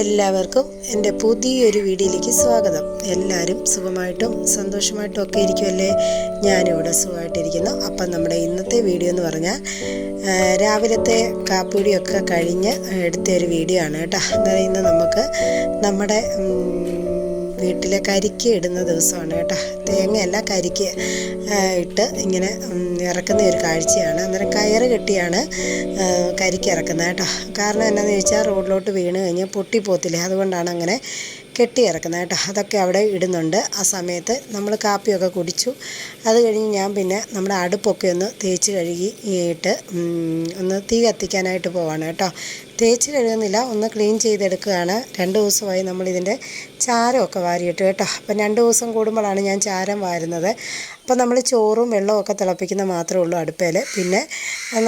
എല്ലാവർക്കും എന്റെ പുതിയൊരു വീഡിയോയിലേക്ക് സ്വാഗതം. എല്ലാവരും സുഖമായിട്ടും സന്തോഷമായിട്ടും ഒക്കെ ഇരിക്കുമല്ലേ ഞാനിവിടെ സുഖമായിട്ടിരിക്കുന്നു. അപ്പം നമ്മുടെ ഇന്നത്തെ വീഡിയോ എന്ന് പറഞ്ഞാൽ രാവിലത്തെ കാപ്പുടിയൊക്കെ കഴിഞ്ഞ് എടുത്ത ഒരു വീഡിയോ ആണ് കേട്ടോ. അന്നേരം ഇന്ന് നമുക്ക് നമ്മുടെ ഉം, വീട്ടിലെ കരിക്ക് ഇടുന്ന ദിവസമാണ് കേട്ടോ. തേങ്ങയല്ല കരിക്ക് ഇട്ട് ഇങ്ങനെ ഇറക്കുന്ന ഒരു കാഴ്ചയാണ്. അന്നേരം കയറ് കെട്ടിയാണ് കരിക്ക് ഇറക്കുന്നത് കേട്ടോ. കാരണം എന്നാന്ന് ചോദിച്ചാൽ റോഡിലോട്ട് വീണ് കഴിഞ്ഞാൽ പൊട്ടിപ്പോത്തില്ലേ അതുകൊണ്ടാണ് അങ്ങനെ കെട്ടി ഇറക്കുന്നത് കേട്ടോ. അതൊക്കെ അവിടെ ഇടുന്നുണ്ട്. ആ സമയത്ത് നമ്മൾ കാപ്പിയൊക്കെ കുടിച്ചു. അത് കഴിഞ്ഞ് ഞാൻ പിന്നെ നമ്മുടെ അടുപ്പൊക്കെ ഒന്ന് തേച്ച് കഴുകി ഇട്ട് ഒന്ന് തീ കത്തിക്കാനായിട്ട് പോവാണ് കേട്ടോ. തേച്ച് കഴുകുന്നില്ല ഒന്ന് ക്ലീൻ ചെയ്തെടുക്കുകയാണ്. രണ്ട് ദിവസമായി നമ്മളിതിന്റെ ചാരമൊക്കെ വാരിയിട്ട് കേട്ടോ. അപ്പം രണ്ട് ദിവസം കൂടുമ്പോഴാണ് ഞാൻ ചാരം വാരുന്നത്. അപ്പം നമ്മൾ ചോറും വെള്ളമൊക്കെ തിളപ്പിക്കുന്ന മാത്രമേ ഉള്ളൂ അടുപ്പേൽ പിന്നെ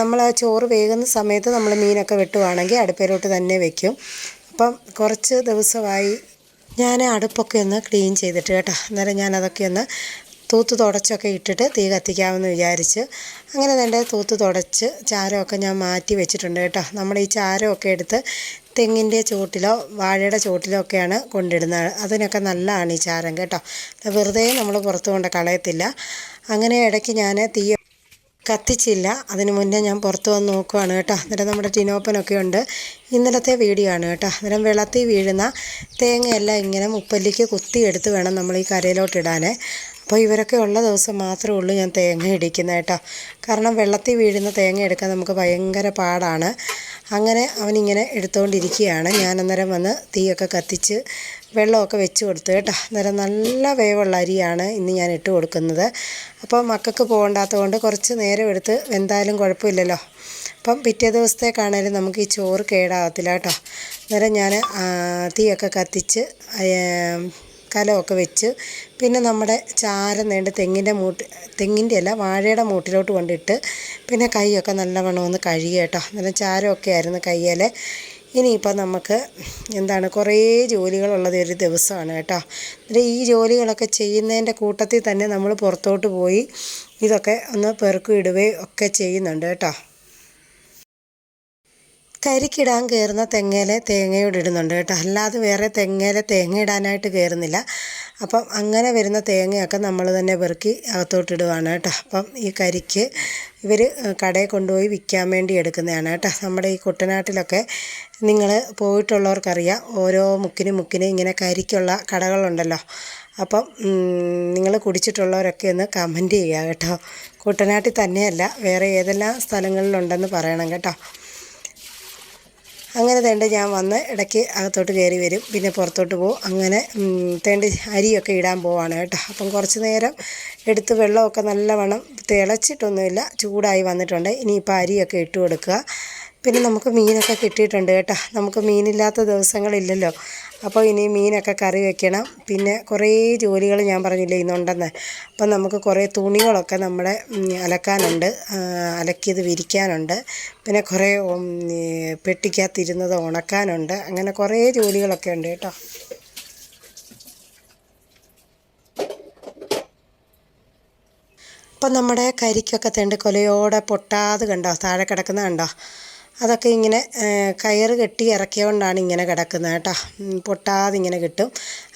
നമ്മൾ ആ ചോറ് വേകുന്ന സമയത്ത് നമ്മൾ മീനൊക്കെ വെട്ടുവാണെങ്കിൽ അടുപ്പേലോട്ട് തന്നെ വെക്കും. അപ്പം കുറച്ച് ദിവസമായി ഞാൻ അടുപ്പൊക്കെ ഒന്ന് ക്ലീൻ ചെയ്തിട്ട് കേട്ടോ. അന്നേരം ഞാനതൊക്കെ ഒന്ന് തൂത്ത് തുടച്ചൊക്കെ ഇട്ടിട്ട് തീ കത്തിക്കാമെന്ന് വിചാരിച്ച് അങ്ങനെ തന്നെ തൂത്ത് തുടച്ച് ചാരമൊക്കെ ഞാൻ മാറ്റി വെച്ചിട്ടുണ്ട് കേട്ടോ. നമ്മൾ ഈ ചാരമൊക്കെ എടുത്ത് തെങ്ങിന്റെ ചുവട്ടിലോ വാഴയുടെ ചുവട്ടിലോ ഒക്കെയാണ് കൊണ്ടിടുന്നത്. അതിനൊക്കെ നല്ലതാണ് ഈ ചാരം കേട്ടോ. വെറുതെ നമ്മൾ പുറത്ത് കൊണ്ട് കളയത്തില്ല. അങ്ങനെ ഇടയ്ക്ക് ഞാൻ തീ കത്തിച്ചില്ല. അതിന് മുന്നേ ഞാൻ പുറത്ത് വന്ന് നോക്കുവാണ് കേട്ടോ. അന്നേരം നമ്മുടെ ടിനോപ്പനൊക്കെ ഉണ്ട്. ഇന്നലത്തെ വീഡിയോ ആണ് കേട്ടോ. അന്നേരം വെള്ളത്തിൽ വീഴുന്ന തേങ്ങയെല്ലാം ഇങ്ങനെ മുപ്പല്ലിക്ക് കുത്തിയെടുത്ത് വേണം നമ്മൾ ഈ കരയിലോട്ട് അപ്പോൾ ഇവരൊക്കെ ഉള്ള ദിവസം മാത്രമേ ഉള്ളൂ ഞാൻ തേങ്ങ ഇടിക്കുന്നത് കേട്ടോ. കാരണം വെള്ളത്തിൽ വീഴുന്ന തേങ്ങ എടുക്കാൻ നമുക്ക് ഭയങ്കര പാടാണ്. അങ്ങനെ അവനിങ്ങനെ എടുത്തുകൊണ്ടിരിക്കുകയാണ് ഞാൻ അന്നേരം വന്ന് തീയൊക്കെ കത്തിച്ച് വെള്ളമൊക്കെ വെച്ച് കൊടുത്തു കേട്ടോ. അന്നേരം നല്ല വേവുള്ള അരിയാണ് ഇന്ന് ഞാൻ ഇട്ട് കൊടുക്കുന്നത്. അപ്പോൾ മക്കൾക്ക് പോകണ്ടാത്തത് കൊണ്ട് കുറച്ച് നേരം എടുത്ത് വെന്താലും കുഴപ്പമില്ലല്ലോ. അപ്പം പിറ്റേ ദിവസത്തേക്കാണേലും നമുക്ക് ഈ ചോറ് കേടാകത്തില്ല കേട്ടോ. അന്നേരം ഞാൻ തീയൊക്കെ കത്തിച്ച് കലമൊക്കെ വെച്ച് പിന്നെ നമ്മുടെ ചാരം നീണ്ട് തെങ്ങിന്റെ മൂട്ട് തെങ്ങിന്റെ അല്ല വാഴയുടെ മൂട്ടിലോട്ട് കൊണ്ടിട്ട് പിന്നെ കൈയൊക്കെ നല്ലവണ്ണം ഒന്ന് കഴുകി കേട്ടോ. അന്നേരം ചാരമൊക്കെ ആയിരുന്നു കയ്യിൽ ഇനിയിപ്പോൾ നമുക്ക് എന്താണ് കുറേ ജോലികളുള്ളത് ഒരു ദിവസമാണ് കേട്ടോ. എന്നിട്ട് ഈ ജോലികളൊക്കെ ചെയ്യുന്നതിന്റെ കൂട്ടത്തിൽ തന്നെ നമ്മൾ പുറത്തോട്ട് പോയി ഇതൊക്കെ ഒന്ന് പെറുക്കി ഇടുകയും ഒക്കെ ചെയ്യുന്നുണ്ട് കേട്ടോ. കരിക്കിടാൻ കയറുന്ന തെങ്ങയിലെ തേങ്ങയോട് ഇടുന്നുണ്ട് കേട്ടോ. അല്ലാതെ വേറെ തെങ്ങയിലെ തേങ്ങ ഇടാനായിട്ട് കയറുന്നില്ല അപ്പം അങ്ങനെ വരുന്ന തേങ്ങയൊക്കെ നമ്മൾ തന്നെ പെറുക്കി അകത്തോട്ടിടുവാണ് കേട്ടോ. അപ്പം ഈ കരിക്ക് ഇവർ കടയിൽ കൊണ്ടുപോയി വിൽക്കാൻ വേണ്ടി എടുക്കുന്നതാണ് കേട്ടോ. നമ്മുടെ ഈ കുട്ടനാട്ടിലൊക്കെ നിങ്ങൾ പോയിട്ടുള്ളവർക്കറിയാം ഓരോ മുക്കിനും മുക്കിനും ഇങ്ങനെ കരിക്കുള്ള കടകളുണ്ടല്ലോ. അപ്പം നിങ്ങൾ കുടിച്ചിട്ടുള്ളവരൊക്കെ ഒന്ന് കമന്റ് ചെയ്യുക കേട്ടോ. കുട്ടനാട്ടിൽ തന്നെയല്ല വേറെ ഏതെല്ലാം സ്ഥലങ്ങളിലുണ്ടെന്ന് പറയണം കേട്ടോ. അങ്ങനെ തേണ്ട ഞാൻ വന്ന് ഇടയ്ക്ക് അകത്തോട്ട് കയറി വരും. പിന്നെ പുറത്തോട്ട് പോകും അങ്ങനെ തേണ്ട അരിയൊക്കെ ഇടാൻ പോവാണ് കേട്ടോ. അപ്പം കുറച്ച് നേരം എടുത്ത് വെള്ളമൊക്കെ നല്ലവണ്ണം തിളച്ചിട്ടൊന്നുമില്ല. ചൂടായി വന്നിട്ടുണ്ട്. ഇനിയിപ്പോൾ അരിയൊക്കെ ഇട്ട് കൊടുക്കുക. പിന്നെ നമുക്ക് മീനൊക്കെ കിട്ടിയിട്ടുണ്ട് കേട്ടോ. നമുക്ക് മീനില്ലാത്ത ദിവസങ്ങളില്ലല്ലോ. അപ്പോൾ ഇനി മീനൊക്കെ കറി വെക്കണം. പിന്നെ കുറേ ജോലികൾ ഞാൻ പറഞ്ഞില്ലേ ഇന്നുണ്ടെന്ന്. അപ്പം നമുക്ക് കുറേ തുണികളൊക്കെ നമ്മുടെ അലക്കാനുണ്ട്. അലക്കിയത് വിരിക്കാനുണ്ട്. പിന്നെ കുറേ പെട്ടിക്കകത്തിരുന്നത് ഉണക്കാനുണ്ട്. അങ്ങനെ കുറേ ജോലികളൊക്കെ ഉണ്ട് കേട്ടോ. അപ്പം നമ്മുടെ കരിക്കൊക്കെ തേണ്ട് കൊലയോടെ പൊട്ടാതെ കണ്ടോ? താഴെ കിടക്കുന്ന കണ്ടോ? അതൊക്കെ ഇങ്ങനെ കയറ് കെട്ടി ഇറക്കിയതുകൊണ്ടാണ് ഇങ്ങനെ കിടക്കുന്നത് കേട്ടോ. പൊട്ടാതെ ഇങ്ങനെ കിട്ടും.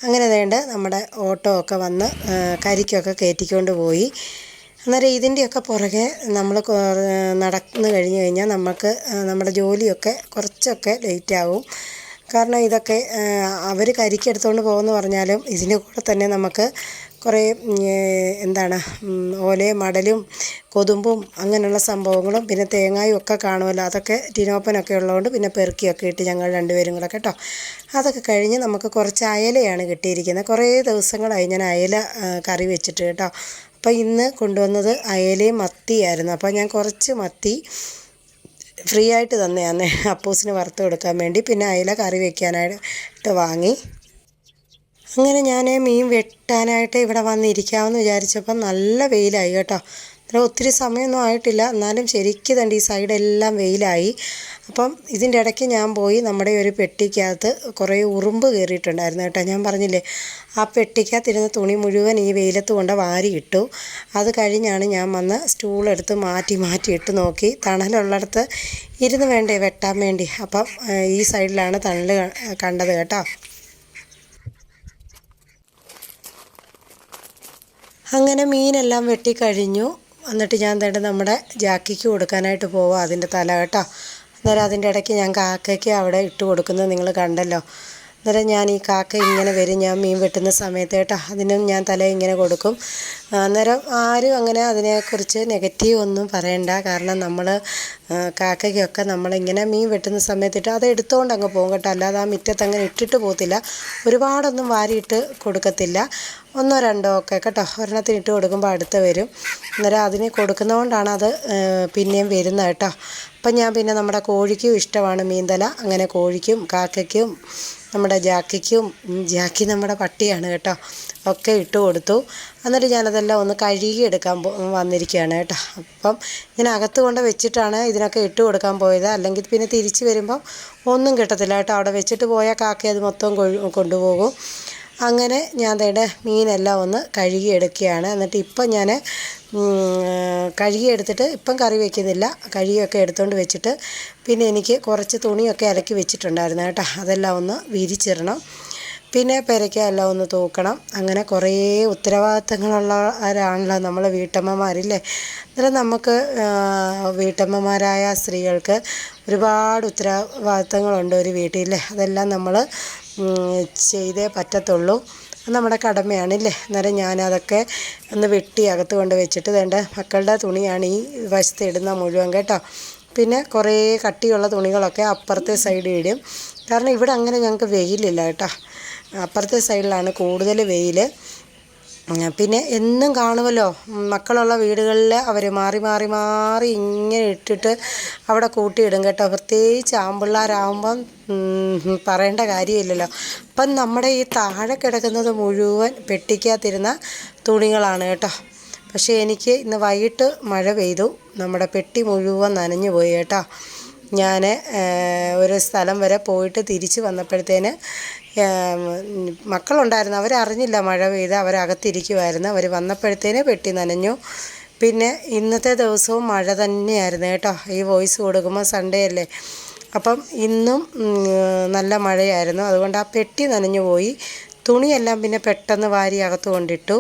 അങ്ങനെ വേണ്ട നമ്മുടെ ഓട്ടോ ഒക്കെ വന്ന് കരിക്കൊക്കെ കയറ്റിക്കൊണ്ട് പോയി. അന്നേരം ഇതിന്റെയൊക്കെ പുറകെ നമ്മൾ നടന്നു കഴിഞ്ഞ് കഴിഞ്ഞാൽ നമുക്ക് നമ്മുടെ ജോലിയൊക്കെ കുറച്ചൊക്കെ ലേറ്റാവും. കാരണം ഇതൊക്കെ അവർ കരിക്കെടുത്തുകൊണ്ട് പോകുമെന്ന് പറഞ്ഞാലും ഇതിന്റെ കൂടെ തന്നെ നമുക്ക് കുറേ എന്താണ് ഓലയും മടലും കൊതുമ്പും അങ്ങനെയുള്ള സംഭവങ്ങളും പിന്നെ തേങ്ങായും ഒക്കെ കാണുമല്ലോ. അതൊക്കെ ടിനോപ്പനൊക്കെ ഉള്ളതുകൊണ്ട് പിന്നെ പെറുക്കിയൊക്കെ ഇട്ട് ഞങ്ങൾ രണ്ടുപേരും കൂടെ കേട്ടോ. അതൊക്കെ കഴിഞ്ഞ് നമുക്ക് കുറച്ച് അയലയാണ് കിട്ടിയിരിക്കുന്നത്. കുറേ ദിവസങ്ങളായി ഞാൻ അയല കറി വെച്ചിട്ട് കേട്ടോ. അപ്പോൾ ഇന്ന് കൊണ്ടുവന്നത് അയലയും മത്തിയായിരുന്നു. അപ്പോൾ ഞാൻ കുറച്ച് മത്തി ഫ്രീ ആയിട്ട് തന്നെയാന്ന് അപ്പൂസിന് വറുത്ത് കൊടുക്കാൻ വേണ്ടി പിന്നെ അയല കറി വെക്കാനായിട്ട് വാങ്ങി. അങ്ങനെ ഞാൻ മീൻ വെട്ടാനായിട്ട് ഇവിടെ വന്നിരിക്കാമെന്ന് വിചാരിച്ചപ്പോൾ നല്ല വെയിലായി കേട്ടോ. അത്ര ഒത്തിരി സമയമൊന്നും ആയിട്ടില്ല. എന്നാലും ശരിക്കും തണ്ട് ഈ സൈഡെല്ലാം വെയിലായി. അപ്പം ഇതിന്റെ ഇടയ്ക്ക് ഞാൻ പോയി നമ്മുടെ ഒരു പെട്ടിക്കകത്ത് കുറേ ഉറുമ്പ് കയറിയിട്ടുണ്ടായിരുന്നു കേട്ടോ. ഞാൻ പറഞ്ഞില്ലേ ആ പെട്ടിക്കകത്തിരുന്ന തുണി മുഴുവൻ ഈ വെയിലത്ത് കൊണ്ട് വാരിയിട്ടു. അത് കഴിഞ്ഞാണ് ഞാൻ വന്ന് സ്റ്റൂളെടുത്ത് മാറ്റി മാറ്റി ഇട്ട് നോക്കി. തണലുള്ളിടത്ത് ഇരുന്ന് വേണ്ടേ വെട്ടാൻ വേണ്ടി. അപ്പം ഈ സൈഡിലാണ് തണൽ കണ്ടത് കേട്ടോ. അങ്ങനെ മീനെല്ലാം വെട്ടിക്കഴിഞ്ഞു. എന്നിട്ട് ഞാൻ തേണ്ട നമ്മുടെ ജാക്കിക്ക് കൊടുക്കാനായിട്ട് പോവാം അതിന്റെ തല കേട്ടോ. അന്നേരം അതിന്റെ ഇടയ്ക്ക് ഞാൻ കാക്കയ്ക്ക് അവിടെ ഇട്ട് കൊടുക്കുന്നത് നിങ്ങൾ കണ്ടല്ലോ. അന്നേരം ഞാൻ ഈ കാക്ക ഇങ്ങനെ വരും ഞാൻ മീൻ വെട്ടുന്ന സമയത്ത് കേട്ടോ അതിനും ഞാൻ തല ഇങ്ങനെ കൊടുക്കും. അന്നേരം ആരും അങ്ങനെ അതിനെക്കുറിച്ച് നെഗറ്റീവ് ഒന്നും പറയണ്ട. കാരണം നമ്മൾ കാക്കയ്ക്കൊക്കെ നമ്മളിങ്ങനെ മീൻ വെട്ടുന്ന സമയത്തിട്ട് അത് എടുത്തുകൊണ്ട് അങ്ങ് പോകും കേട്ടോ. അല്ലാതെ ആ മുറ്റത്ത് അങ്ങനെ ഇട്ടിട്ട് പോകത്തില്ല. ഒരുപാടൊന്നും വാരിയിട്ട് കൊടുക്കത്തില്ല. ഒന്നോ രണ്ടോ ഒക്കെ കേട്ടോ ഒരെണ്ണത്തിന് ഇട്ട് കൊടുക്കുമ്പോൾ അടുത്ത് വരും. അന്നേരം അതിന് കൊടുക്കുന്നതുകൊണ്ടാണ് അത് പിന്നെയും വരുന്നത് കേട്ടോ. അപ്പം ഞാൻ പിന്നെ നമ്മുടെ കോഴിക്കും ഇഷ്ടമാണ് മീന്തല അങ്ങനെ കോഴിക്കും കാക്കയ്ക്കും നമ്മുടെ ജാക്കിക്കും ജാക്കി നമ്മുടെ പട്ടിയാണ് കേട്ടോ. ഒക്കെ ഇട്ട് കൊടുത്തു. എന്നിട്ട് ഞാനതെല്ലാം ഒന്ന് കഴുകിയെടുക്കാൻ വന്നിരിക്കുകയാണ് കേട്ടോ. അപ്പം ഞാൻ അകത്ത് കൊണ്ട് വെച്ചിട്ടാണ് ഇതിനൊക്കെ ഇട്ട് കൊടുക്കാൻ പോയത്. അല്ലെങ്കിൽ പിന്നെ തിരിച്ച് വരുമ്പോൾ ഒന്നും കിട്ടത്തില്ല കേട്ടോ. അവിടെ വെച്ചിട്ട് പോയാൽ കാക്കയത് മൊത്തം കൊണ്ടുപോകും. അങ്ങനെ ഞാൻ തേടെ മീനെല്ലാം ഒന്ന് കഴുകിയെടുക്കുകയാണ് എന്നിട്ട് ഇപ്പം ഞാൻ കഴുകിയെടുത്തിട്ട് ഇപ്പം കറി വയ്ക്കുന്നില്ല കഴുകിയൊക്കെ എടുത്തുകൊണ്ട് വെച്ചിട്ട് പിന്നെ എനിക്ക് കുറച്ച് തുണിയൊക്കെ അലക്കി വെച്ചിട്ടുണ്ടായിരുന്നു കേട്ടോ. അതെല്ലാം ഒന്ന് വിരിച്ചിടണം. പിന്നെ പെരയ്ക്ക എല്ലാം ഒന്ന് തൂക്കണം. അങ്ങനെ കുറേ ഉത്തരവാദിത്തങ്ങളുള്ളവരാണല്ലോ നമ്മളെ വീട്ടമ്മമാരില്ലേ? അന്നേരം നമുക്ക് വീട്ടമ്മമാരായ സ്ത്രീകൾക്ക് ഒരുപാട് ഉത്തരവാദിത്തങ്ങളുണ്ട് ഒരു വീട്ടിൽ. അതെല്ലാം നമ്മൾ ചെയ്തേ പറ്റത്തുള്ളൂ. നമ്മുടെ കടമയാണില്ലേ? അന്നേരം ഞാനതൊക്കെ ഒന്ന് വെട്ടി അകത്ത് കൊണ്ട് വെച്ചിട്ട് വേണ്ട മക്കളുടെ തുണിയാണ് ഈ വശത്ത് ഇടുന്ന മുഴുവൻ കേട്ടോ. പിന്നെ കുറേ കട്ടിയുള്ള തുണികളൊക്കെ അപ്പുറത്തെ സൈഡിൽ ഇടും. കാരണം ഇവിടെ അങ്ങനെ ഞങ്ങൾക്ക് വെയിലില്ല കേട്ടോ. അപ്പുറത്തെ സൈഡിലാണ് കൂടുതൽ വെയിൽ പിന്നെ എന്നും കാണുമല്ലോ. മക്കളുള്ള വീടുകളിൽ അവർ മാറി മാറി മാറി ഇങ്ങനെ ഇട്ടിട്ട് അവിടെ കൂട്ടിയിടും കേട്ടോ. പ്രത്യേകിച്ച് ആമ്പിള്ളേരാകുമ്പം പറയേണ്ട കാര്യമില്ലല്ലോ. അപ്പം നമ്മുടെ ഈ താഴെ കിടക്കുന്നത് മുഴുവൻ പെട്ടിക്കകത്തിരുന്ന തുണികളാണ് കേട്ടോ. പക്ഷേ എനിക്ക് ഇന്ന് വൈകിട്ട് മഴ പെയ്തു. നമ്മുടെ പെട്ടി മുഴുവൻ നനഞ്ഞു പോയി കേട്ടോ. ഞാൻ ഒരു സ്ഥലം വരെ പോയിട്ട് തിരിച്ച് വന്നപ്പോഴത്തേന് മക്കളുണ്ടായിരുന്നു. അവരറിഞ്ഞില്ല മഴ പെയ്ത് അവരകത്തിരിക്കുമായിരുന്നു അവർ വന്നപ്പോഴത്തേന് പെട്ടി നനഞ്ഞു. പിന്നെ ഇന്നത്തെ ദിവസവും മഴ തന്നെയായിരുന്നു കേട്ടോ. ഈ വോയിസ് കൊടുക്കുമ്പോൾ സൺഡേ അല്ലേ? അപ്പം ഇന്നും നല്ല മഴയായിരുന്നു. അതുകൊണ്ട് ആ പെട്ടി നനഞ്ഞു പോയി. തുണിയെല്ലാം പിന്നെ പെട്ടെന്ന് വാരി അകത്ത് കൊണ്ടിട്ടു.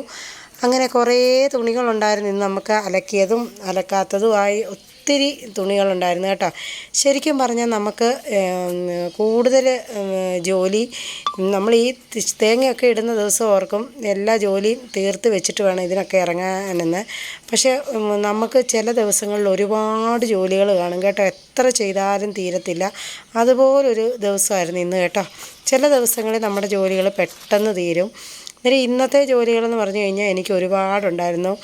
അങ്ങനെ കുറേ തുണികളുണ്ടായിരുന്നു. ഇന്ന് നമുക്ക് അലക്കിയതും അലക്കാത്തതുമായി ഒത്തിരി തുണികളുണ്ടായിരുന്നു കേട്ടോ. ശരിക്കും പറഞ്ഞാൽ നമുക്ക് കൂടുതൽ ജോലി നമ്മൾ ഈ തേങ്ങയൊക്കെ ഇടുന്ന ദിവസം ഓർക്കും എല്ലാ ജോലിയും തീർത്ത് വെച്ചിട്ട് വേണം ഇതിനൊക്കെ ഇറങ്ങാനെന്ന്. പക്ഷേ നമുക്ക് ചില ദിവസങ്ങളിൽ ഒരുപാട് ജോലികൾ കാണും കേട്ടോ. എത്ര ചെയ്താലും തീരത്തില്ല. അതുപോലൊരു ദിവസമായിരുന്നു ഇന്ന് കേട്ടോ. ചില ദിവസങ്ങളിൽ നമ്മുടെ ജോലികൾ പെട്ടെന്ന് തീരും. അന്നേരം ഇന്നത്തെ ജോലികളെന്ന് പറഞ്ഞു കഴിഞ്ഞാൽ എനിക്ക് ഒരുപാടുണ്ടായിരുന്നു.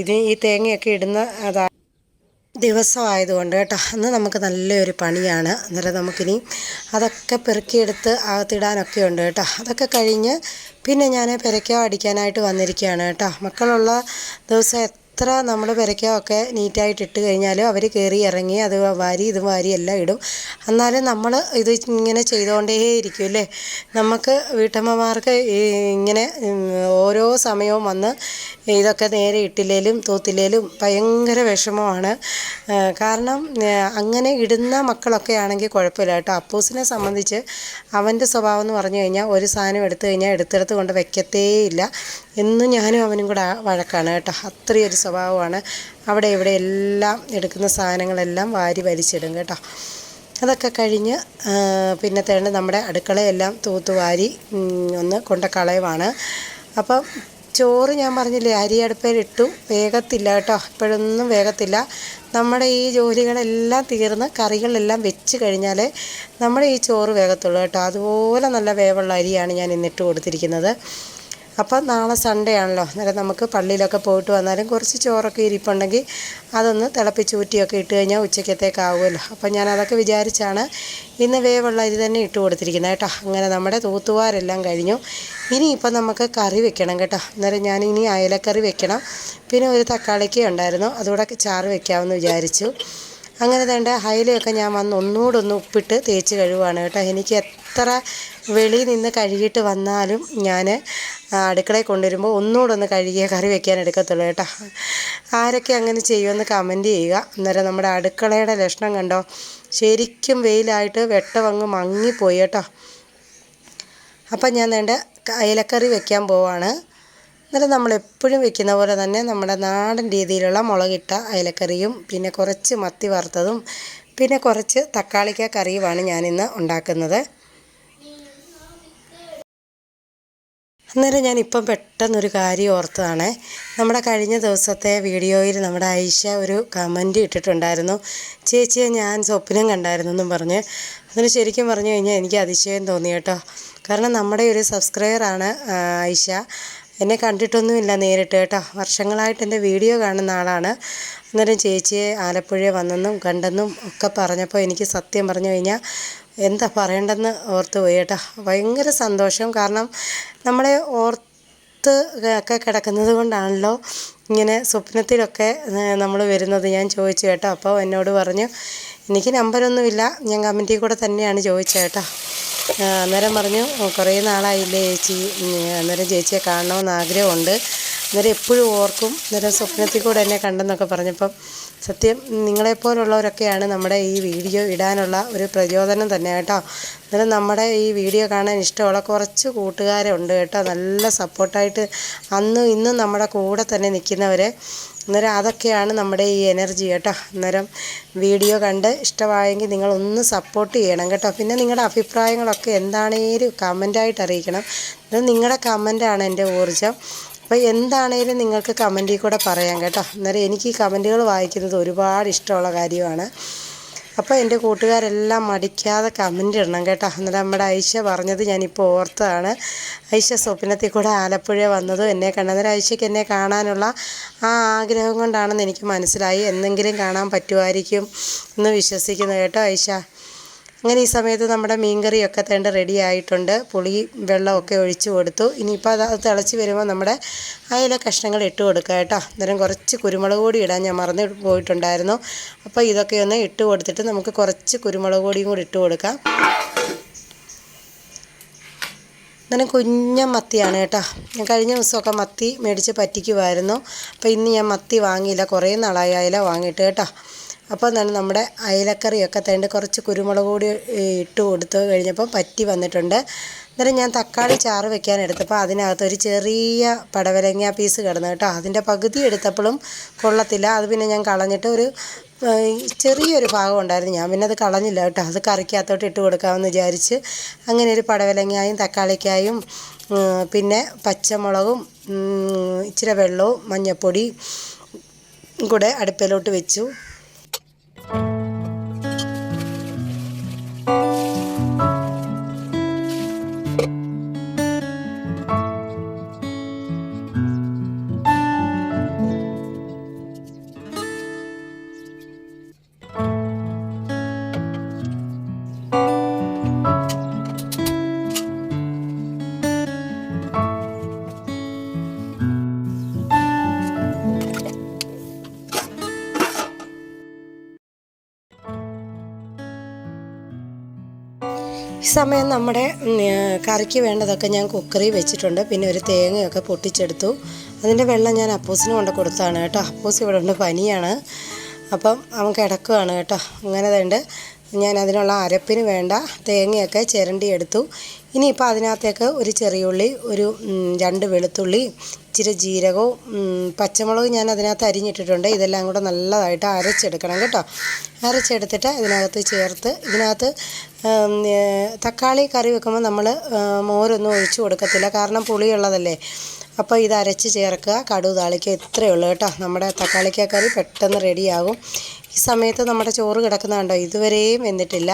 ഇത് ഈ തേങ്ങയൊക്കെ ഇടുന്ന അതാ ദിവസമായതുകൊണ്ട് കേട്ടോ. അന്ന് നമുക്ക് നല്ലൊരു പണിയാണ്. അന്നേരം നമുക്കിനി അതൊക്കെ പെറുക്കിയെടുത്ത് അകത്തിടാനൊക്കെ ഉണ്ട് കേട്ടോ. അതൊക്കെ കഴിഞ്ഞ് പിന്നെ ഞാൻ പെരക്കോ അടിക്കാനായിട്ട് വന്നിരിക്കുകയാണ് കേട്ടോ. മക്കളുള്ള ദിവസം എത്ര നമ്മൾ പെരയ്ക്കമൊക്കെ നീറ്റായിട്ട് ഇട്ട് കഴിഞ്ഞാലും അവർ കയറി ഇറങ്ങി അത് വാരി ഇത് വാരി എല്ലാം ഇടും. എന്നാലും നമ്മൾ ഇത് ഇങ്ങനെ ചെയ്തുകൊണ്ടേ ഇരിക്കും അല്ലേ? നമുക്ക് വീട്ടമ്മമാർക്ക് ഇങ്ങനെ ഓരോ സമയവും വന്ന് ഇതൊക്കെ നേരെ ഇട്ടില്ലേലും തൂത്തില്ലേലും ഭയങ്കര വിഷമമാണ്. കാരണം അങ്ങനെ ഇടുന്ന മക്കളൊക്കെ ആണെങ്കിൽ കുഴപ്പമില്ല കേട്ടോ. അപ്പൂസിനെ സംബന്ധിച്ച് അവന്റെ സ്വഭാവം എന്ന് പറഞ്ഞു കഴിഞ്ഞാൽ ഒരു സാധനം എടുത്തു കഴിഞ്ഞാൽ എടുത്തെടുത്ത് കൊണ്ട് വെക്കത്തേയില്ല എന്നും ഞാനും അവനും കൂടെ വഴക്കാണ് കേട്ടോ. അത്രയും ഒരു സ്വഭാവമാണ്. അവിടെ ഇവിടെ എല്ലാം എടുക്കുന്ന സാധനങ്ങളെല്ലാം വാരി വലിച്ചിടും കേട്ടോ. അതൊക്കെ കഴിഞ്ഞ് പിന്നെ തേണ്ട നമ്മുടെ അടുക്കളയെല്ലാം തൂത്തുവാരി ഒന്ന് കൊണ്ട കളയുവാണ്. അപ്പം ചോറ് ഞാൻ പറഞ്ഞില്ലേ അരി അടുപ്പയിലിട്ടു വേഗത്തില്ല കേട്ടോ. ഇപ്പോഴൊന്നും വേഗത്തില്ല. നമ്മുടെ ഈ ജോലികളെല്ലാം തീർന്ന് കറികളെല്ലാം വെച്ച് കഴിഞ്ഞാലേ നമ്മുടെ ഈ ചോറ് വേഗത്തുള്ളൂ കേട്ടോ. അതുപോലെ നല്ല വേവുള്ള അരിയാണ് ഞാൻ ഇന്നിട്ട് കൊടുത്തിരിക്കുന്നത്. അപ്പം നാളെ സൺഡേ ആണല്ലോ. അന്നേരം നമുക്ക് പള്ളിയിലൊക്കെ പോയിട്ട് വന്നാലും കുറച്ച് ചോറൊക്കെ ഇരിപ്പുണ്ടെങ്കിൽ അതൊന്ന് തിളപ്പിച്ച് ഊറ്റിയൊക്കെ ഇട്ട് കഴിഞ്ഞാൽ ഉച്ചക്കത്തേക്കാവുമല്ലോ അപ്പം ഞാൻ അതൊക്കെ വിചാരിച്ചാണ് ഇന്ന് വേവുള്ള അരി തന്നെ ഇട്ട് കൊടുത്തിരിക്കുന്നത് കേട്ടോ. അങ്ങനെ നമ്മുടെ തൂത്തുവാരെല്ലാം കഴിഞ്ഞു. ഇനിയിപ്പം നമുക്ക് കറി വെക്കണം കേട്ടോ. അന്നേരം ഞാൻ ഇനി അയലക്കറി വെക്കണം. പിന്നെ ഒരു തക്കാളിക്ക് ഉണ്ടായിരുന്നു. അതുകൂടെ ചാറ് വെക്കാമെന്ന് വിചാരിച്ചു. അങ്ങനെ തേണ്ട ഹൈലൊക്കെ ഞാൻ വന്ന് ഒന്നുകൂടെ ഒന്ന് ഉപ്പിട്ട് തേച്ച് കഴുകുവാണ് കേട്ടോ. എനിക്ക് എത്ര വെളിയിൽ നിന്ന് കഴുകിയിട്ട് വന്നാലും ഞാൻ അടുക്കളയിൽ കൊണ്ടുവരുമ്പോൾ ഒന്നുകൂടെ ഒന്ന് കഴുകിയ കറി വെക്കാൻ എടുക്കത്തുള്ളൂ കേട്ടോ. ആരൊക്കെ അങ്ങനെ ചെയ്യുമെന്ന് കമന്റ് ചെയ്യുക. അന്നേരം നമ്മുടെ അടുക്കളയുടെ ലക്ഷണം കണ്ടോ? ശരിക്കും വെയിലായിട്ട് വെട്ടമങ്ങ് മങ്ങിപ്പോയി കേട്ടോ. അപ്പം ഞാൻ വേണ്ട അയലക്കറി വെക്കാൻ പോവാണ്. അന്നേരം നമ്മൾ എപ്പോഴും വെക്കുന്ന പോലെ തന്നെ നമ്മുടെ നാടൻ രീതിയിലുള്ള മുളകിട്ട അയലക്കറിയും പിന്നെ കുറച്ച് മത്തി വറുത്തതും പിന്നെ കുറച്ച് തക്കാളിക്ക കറിയുമാണ് ഞാനിന്ന് ഉണ്ടാക്കുന്നത്. അന്നേരം ഞാൻ ഇപ്പം പെട്ടെന്നൊരു കാര്യം ഓർത്തതാണ്. നമ്മുടെ കഴിഞ്ഞ ദിവസത്തെ വീഡിയോയിൽ നമ്മുടെ ഐഷ ഒരു കമന്റ് ഇട്ടിട്ടുണ്ടായിരുന്നു. ചേച്ചിയെ ഞാൻ സ്വപ്നം കണ്ടായിരുന്നു എന്നും പറഞ്ഞ്. അതിന് ശരിക്കും പറഞ്ഞു കഴിഞ്ഞാൽ എനിക്ക് അതിശയം തോന്നി കേട്ടോ. കാരണം നമ്മുടെ ഒരു സബ്സ്ക്രൈബറാണ് ഐഷ. എന്നെ കണ്ടിട്ടൊന്നുമില്ല നേരിട്ട് കേട്ടോ. വർഷങ്ങളായിട്ട് എന്റെ വീഡിയോ കാണുന്ന ആളാണ്. അന്നേരം ചേച്ചിയെ ആലപ്പുഴ വന്നെന്നും കണ്ടെന്നും ഒക്കെ പറഞ്ഞപ്പോൾ എനിക്ക് സത്യം പറഞ്ഞു കഴിഞ്ഞാൽ എന്താ പറയേണ്ടെന്ന് ഓർത്ത് പോയി കേട്ടോ. ഭയങ്കര സന്തോഷം. കാരണം നമ്മളെ ഓർത്ത് ഒക്കെ കിടക്കുന്നത് കൊണ്ടാണല്ലോ ഇങ്ങനെ സ്വപ്നത്തിലൊക്കെ നമ്മൾ വരുന്നത്. ഞാൻ ചോദിച്ചു കേട്ടോ. അപ്പോൾ എന്നോട് പറഞ്ഞു എനിക്ക് നമ്പരൊന്നുമില്ല. ഞാൻ കമ്മിറ്റി കൂടെ തന്നെയാണ് ചോദിച്ചത് കേട്ടോ. അന്നേരം പറഞ്ഞു കുറേ നാളായില്ലേ ചേച്ചി അന്നേരം ചേച്ചിയെ കാണണമെന്ന് ആഗ്രഹമുണ്ട്. അന്നേരം എപ്പോഴും ഓർക്കും. അന്നേരം സ്വപ്നത്തിൽ കൂടെ എന്നെ കണ്ടെന്നൊക്കെ പറഞ്ഞപ്പം സത്യം നിങ്ങളെപ്പോലുള്ളവരൊക്കെയാണ് നമ്മുടെ ഈ വീഡിയോ ഇടാനുള്ള ഒരു പ്രചോദനം തന്നെ കേട്ടോ. അന്നേരം നമ്മുടെ ഈ വീഡിയോ കാണാൻ ഇഷ്ടമുള്ള കുറച്ച് കൂട്ടുകാരുണ്ട് കേട്ടോ. നല്ല സപ്പോർട്ടായിട്ട് അന്നും ഇന്നും നമ്മുടെ കൂടെ തന്നെ നിൽക്കുന്നവരെ. അന്നേരം അതൊക്കെയാണ് നമ്മുടെ ഈ എനർജി കേട്ടോ. അന്നേരം വീഡിയോ കണ്ട് ഇഷ്ടമായെങ്കിൽ നിങ്ങളൊന്ന് സപ്പോർട്ട് ചെയ്യണം കേട്ടോ. പിന്നെ നിങ്ങളുടെ അഭിപ്രായങ്ങളൊക്കെ എന്താണേലും കമന്റായിട്ട് അറിയിക്കണം. അത് നിങ്ങളുടെ കമന്റാണ് എന്റെ ഊർജം. അപ്പോൾ എന്താണേലും നിങ്ങൾക്ക് കമന്റിൽ കൂടെ പറയാം കേട്ടോ. അന്നേരം എനിക്ക് ഈ കമന്റുകൾ വായിക്കുന്നത് ഒരുപാട് ഇഷ്ടമുള്ള കാര്യമാണ്. അപ്പോൾ എന്റെ കൂട്ടുകാരെല്ലാം മടിക്കാതെ കമന്റ് ഇടണം കേട്ടോ. അന്നേരം നമ്മുടെ ഐഷ പറഞ്ഞത് ഞാനിപ്പോൾ ഓർത്തതാണ്. ഐഷ സ്വപ്നത്തിൽ കൂടെ ആലപ്പുഴ വന്നതും എന്നെ കണ്ടത് ഐഷയ്ക്ക് എന്നെ കാണാനുള്ള ആ ആഗ്രഹം കൊണ്ടാണെന്ന് എനിക്ക് മനസ്സിലായി. എന്നെങ്കിലും കാണാൻ പറ്റുമായിരിക്കും എന്ന് വിശ്വസിക്കുന്നു കേട്ടോ ഐഷ അങ്ങനെ ഈ സമയത്ത് നമ്മുടെ മീൻകറിയൊക്കെ തേണ്ട റെഡി ആയിട്ടുണ്ട്. പുളി വെള്ളമൊക്കെ ഒഴിച്ചു കൊടുത്തു. ഇനിയിപ്പോൾ അത് തിളച്ച് വരുമ്പോൾ നമ്മുടെ അയല കഷ്ണങ്ങൾ ഇട്ട് കൊടുക്കുക കേട്ടോ. അന്നേരം കുറച്ച് കുരുമുളക് പൊടി ഇടാൻ ഞാൻ മറന്നു പോയിട്ടുണ്ടായിരുന്നു. അപ്പോൾ ഇതൊക്കെ ഒന്ന് ഇട്ട് കൊടുത്തിട്ട് നമുക്ക് കുറച്ച് കുരുമുളക് പൊടിയും കൂടി ഇട്ട് കൊടുക്കാം. അങ്ങനെ കുഞ്ഞ മത്തിയാണ് കേട്ടോ. ഞാൻ കഴിഞ്ഞ ദിവസമൊക്കെ മത്തി മേടിച്ച് പറ്റിക്കുമായിരുന്നു അപ്പോൾ ഇന്ന് ഞാൻ മത്തി വാങ്ങിയില്ല. കുറേ നാളായി അയല വാങ്ങിയിട്ട് കേട്ടോ. അപ്പോൾ തന്നെ നമ്മുടെ അയലക്കറിയൊക്കെ തേണ്ട കുറച്ച് കുരുമുളക് കൂടി ഇട്ട് കൊടുത്ത് കഴിഞ്ഞപ്പോൾ പറ്റി വന്നിട്ടുണ്ട്. അന്നേരം ഞാൻ തക്കാളി ചാറ് വെക്കാൻ എടുത്തപ്പോൾ അതിനകത്ത് ഒരു ചെറിയ പടവലങ്ങ പീസ് കിടന്നു കേട്ടോ. അതിന്റെ പകുതി എടുത്തപ്പോഴും കൊള്ളത്തില്ല. അത് പിന്നെ ഞാൻ കളഞ്ഞിട്ട് ഒരു ചെറിയൊരു ഭാഗം ഉണ്ടായിരുന്നു. ഞാൻ പിന്നെ അത് കളഞ്ഞില്ല കേട്ടോ. അത് കറിക്കകത്തോട്ട് ഇട്ട് കൊടുക്കാമെന്ന് വിചാരിച്ച് അങ്ങനെ ഒരു പടവലങ്ങായും തക്കാളിക്കായും പിന്നെ പച്ചമുളകും ഇച്ചിരി വെള്ളവും മഞ്ഞൾപ്പൊടി കൂടെ അടുപ്പിലോട്ട് വെച്ചു. സമയം നമ്മുടെ കറിക്ക് വേണ്ടതൊക്കെ ഞാൻ കുക്കറിൽ വെച്ചിട്ടുണ്ട്. പിന്നെ ഒരു തേങ്ങയൊക്കെ പൊട്ടിച്ചെടുത്തു. അതിന്റെ വെള്ളം ഞാൻ അപ്പൂസിന് കൊണ്ട് കൊടുത്താണ് കേട്ടോ. അപ്പൂസ് ഇവിടെ ഉണ്ട് പനിയാണ്. അപ്പം അവൻ കിടക്കുകയാണ് കേട്ടോ. അങ്ങനെ അതുകൊണ്ട് ഞാൻ അതിനുള്ള അരപ്പിന് വേണ്ട തേങ്ങയൊക്കെ ചിരണ്ടി എടുത്തു ഇനിയിപ്പോൾ അതിനകത്തേക്ക് ഒരു ചെറിയുള്ളി ഒരു രണ്ട് വെളുത്തുള്ളി ഇച്ചിരി ജീരകവും പച്ചമുളകും പച്ചമുളക് ഞാൻ അതിനകത്ത് അരിഞ്ഞിട്ടിട്ടുണ്ട്. ഇതെല്ലാം കൂടെ നല്ലതായിട്ട് അരച്ചെടുക്കണം കേട്ടോ. അരച്ചെടുത്തിട്ട് ഇതിനകത്ത് ചേർത്ത് ഇതിനകത്ത് തക്കാളി കറി വെക്കുമ്പോൾ നമ്മൾ മോരൊന്നും ഒഴിച്ചു കൊടുക്കത്തില്ല. കാരണം പുളിയുള്ളതല്ലേ. അപ്പോൾ ഇത് അരച്ച് ചേർക്കുക. കടുക് താളിക്കുക. ഇത്രയേ ഉള്ളൂ കേട്ടോ. നമ്മുടെ തക്കാളിക്ക കറി പെട്ടെന്ന് റെഡിയാകും. ഈ സമയത്ത് നമ്മുടെ ചോറ് കിടക്കുന്ന കണ്ടോ? ഇതുവരെയും വെന്നിട്ടില്ല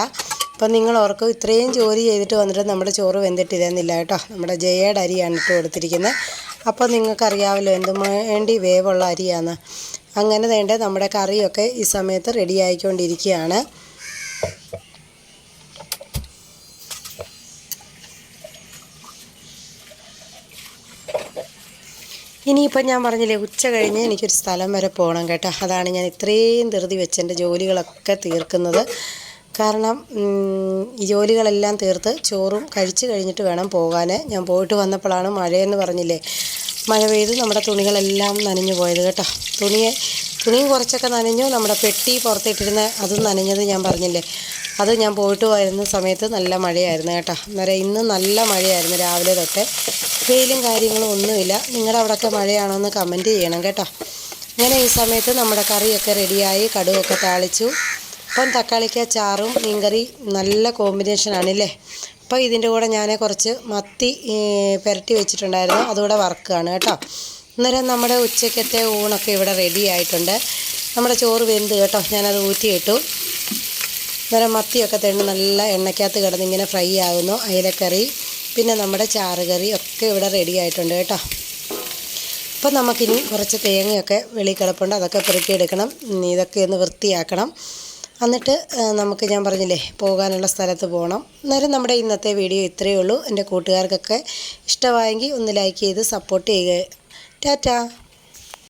അപ്പം നിങ്ങൾ ഓർക്കും ഇത്രയും ജോലി ചെയ്തിട്ട് വന്നിട്ട് നമ്മുടെ ചോറ് വെന്തിട്ടിരുന്നില്ല കേട്ടോ. നമ്മുടെ ജയയുടെ അരിയാണ് ഇട്ട് കൊടുത്തിരിക്കുന്നത്. അപ്പോൾ നിങ്ങൾക്കറിയാമല്ലോ എന്തും വേണ്ടി വേവുള്ള അരിയാണ്. അങ്ങനെ വേണ്ട നമ്മുടെ കറിയൊക്കെ ഈ സമയത്ത് റെഡി ആയിക്കൊണ്ടിരിക്കുകയാണ്. ഇനിയിപ്പം ഞാൻ പറഞ്ഞില്ലേ ഉച്ച കഴിഞ്ഞ് എനിക്കൊരു സ്ഥലം വരെ പോകണം കേട്ടോ. അതാണ് ഞാൻ ഇത്രയും ധൃതി വെച്ച് എന്റെ ജോലികളൊക്കെ തീർക്കുന്നത്. കാരണം ഈ ജോലികളെല്ലാം തീർത്ത് ചോറും കഴിച്ച് കഴിഞ്ഞിട്ട് വേണം പോകാൻ ഞാൻ പോയിട്ട് വന്നപ്പോഴാണ് മഴയെന്ന് പറഞ്ഞില്ലേ മഴ പെയ്ത് നമ്മുടെ തുണികളെല്ലാം നനഞ്ഞു പോയത് കേട്ടോ. തുണിയെ തുണിയും കുറച്ചൊക്കെ നനഞ്ഞു നമ്മുടെ പെട്ടി പുറത്തിട്ടിരുന്ന അതും നനഞ്ഞത് ഞാൻ പറഞ്ഞില്ലേ അത് ഞാൻ പോയിട്ട് വരുന്ന സമയത്ത് നല്ല മഴയായിരുന്നു കേട്ടോ. അന്നേരം ഇന്ന് നല്ല മഴയായിരുന്നു രാവിലെ തൊട്ട്. വെയിലും കാര്യങ്ങളും ഒന്നുമില്ല. നിങ്ങളുടെ അവിടെയൊക്കെ മഴയാണോ എന്ന് കമന്റ് ചെയ്യണം കേട്ടോ. അങ്ങനെ ഈ സമയത്ത് നമ്മുടെ കറിയൊക്കെ റെഡിയായി കടുവൊക്കെ താളിച്ചു. അപ്പം തക്കാളിക്ക ചാറും മീൻകറി നല്ല കോമ്പിനേഷനാണല്ലേ അപ്പോൾ ഇതിന്റെ കൂടെ ഞാൻ കുറച്ച് മത്തി പുരട്ടി വെച്ചിട്ടുണ്ടായിരുന്നു. അതുകൂടെ വർക്കാണ് കേട്ടോ. അന്നേരം നമ്മുടെ ഉച്ചക്കത്തെ ഊണൊക്കെ ഇവിടെ റെഡി ആയിട്ടുണ്ട്. നമ്മുടെ ചോറ് വെന്ത് കേട്ടോ. ഞാനത് ഊറ്റിയിട്ടു. അന്നേരം മത്തിയൊക്കെ തെണ്ണ് നല്ല എണ്ണയ്ക്കകത്ത് കിടന്ന് ഇങ്ങനെ ഫ്രൈ ആകുന്നു അയിലക്കറി പിന്നെ നമ്മുടെ ചാറുകറി ഒക്കെ ഇവിടെ റെഡി ആയിട്ടുണ്ട് കേട്ടോ. അപ്പം നമുക്കിനി കുറച്ച് തേങ്ങയൊക്കെ വെളി കിടപ്പുണ്ട്. അതൊക്കെ പെറുക്കിയെടുക്കണം. ഇതൊക്കെ ഒന്ന് വൃത്തിയാക്കണം. എന്നിട്ട് നമുക്ക് ഞാൻ പറഞ്ഞില്ലേ പോകാനുള്ള സ്ഥലത്ത് പോകണം. അന്നേരം നമ്മുടെ ഇന്നത്തെ വീഡിയോ ഇത്രയേ ഉള്ളൂ. എന്റെ കൂട്ടുകാർക്കൊക്കെ ഇഷ്ടമായെങ്കിൽ ഒന്ന് ലൈക്ക് ചെയ്ത് സപ്പോർട്ട് ചെയ്യുക. ടാറ്റാ.